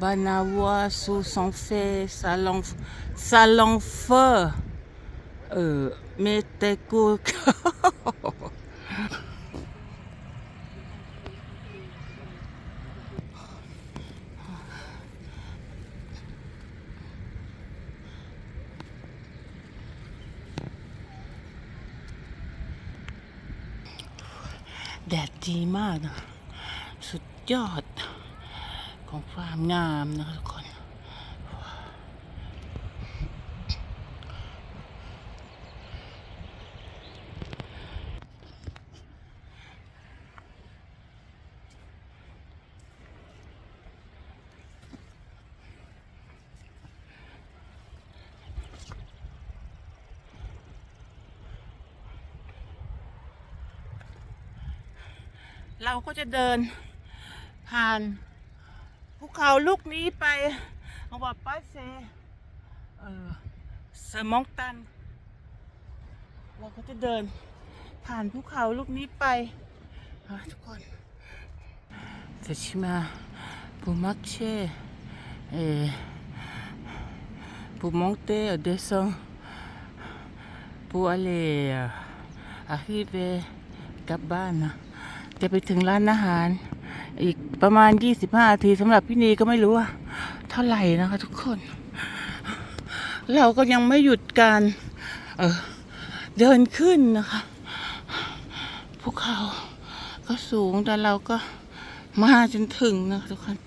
Banawa sous son fait salon salon feu euh mettez cook แดดดีมากนะ สุดยอด ของความงามนะคะทุกคน เราก็จะเดินผ่าน ภูเขาลูกนี้ไปเอาว่าป้าเซเออสมองตัน เราก็จะเดินผ่านภูเขาลูกนี้ไปอะทุกคนจะชิมาปูมักเช่เออปูมองเตอเดซองปูอะไรอาฮิเวกลับบ้านนะจะไปถึงร้านอาหาร อีกประมาณ25นาทีสำหรับพี่นีก็ไม่รู้ว่าเท่าไหร่นะคะทุกคน เราก็ยังไม่หยุดการ เออเดินขึ้นนะคะภูเขาก็สูงแต่เราก็มาจนถึงนะคะทุกคน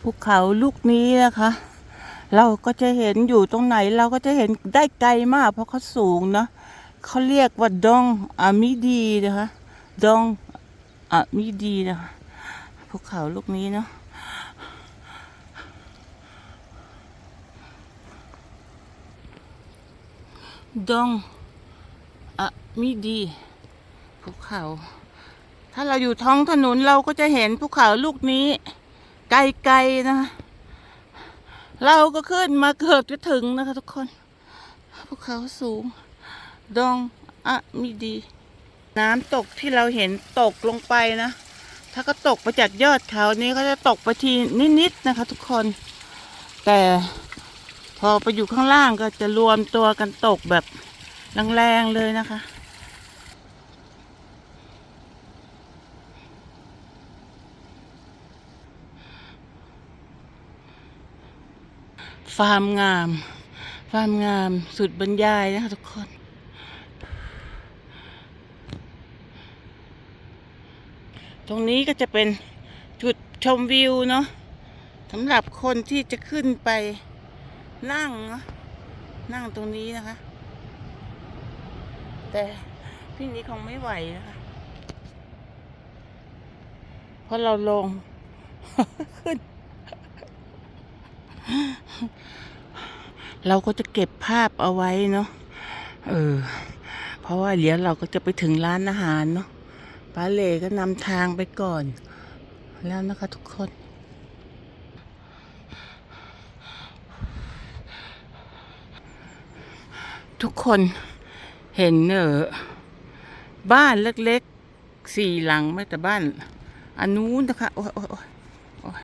ภูเขาลูกนี้นะคะ เราก็จะเห็นอยู่ตรงไหนเราก็จะเห็นได้ไกลมาก เพราะเขาสูงเนาะเขาเรียกว่าดองอามิดีนะคะ ดองอามิดีนะภูเขาลูกนี้เนาะดองอามิดีภูเขา ถ้าเราอยู่ท้องถนนเราก็จะเห็นภูเขาลูกนี้ ไกลๆนะ เราก็ขึ้นมาเกือบจะถึงนะคะทุกคนภูเขาสูงดองอะมีดี น้ำตกที่เราเห็นตกลงไปนะ ถ้าก็ตกไปจากยอดเขานี้ก็จะตกไปทีนิดๆนะคะ ทุกคน แต่พอไปอยู่ข้างล่างก็จะรวมตัวกันตกแบบแรงๆเลยนะคะ ฟาร์มงาม ฟาร์มงามสุดบรรยายนะคะทุกคน ตรงนี้ก็จะเป็นจุดชมวิวเนาะสำหรับคนที่จะขึ้นไปนั่งเนอะนั่งตรงนี้นะคะ แต่พี่นี้คงไม่ไหวนะคะเพราะเราลงขึ้น เราก็จะเก็บภาพเอาไว้เนาะเออ เพราะว่าเดี๋ยวเราก็จะไปถึงร้านอาหารเนาะ ป้าเลก็นำทางไปก่อน แล้วนะคะทุกคนทุกคนเห็นเออบ้านเล็กๆสี่หลังไม่แต่บ้าน อันนู้นนะคะ โอ้ยโอ้ย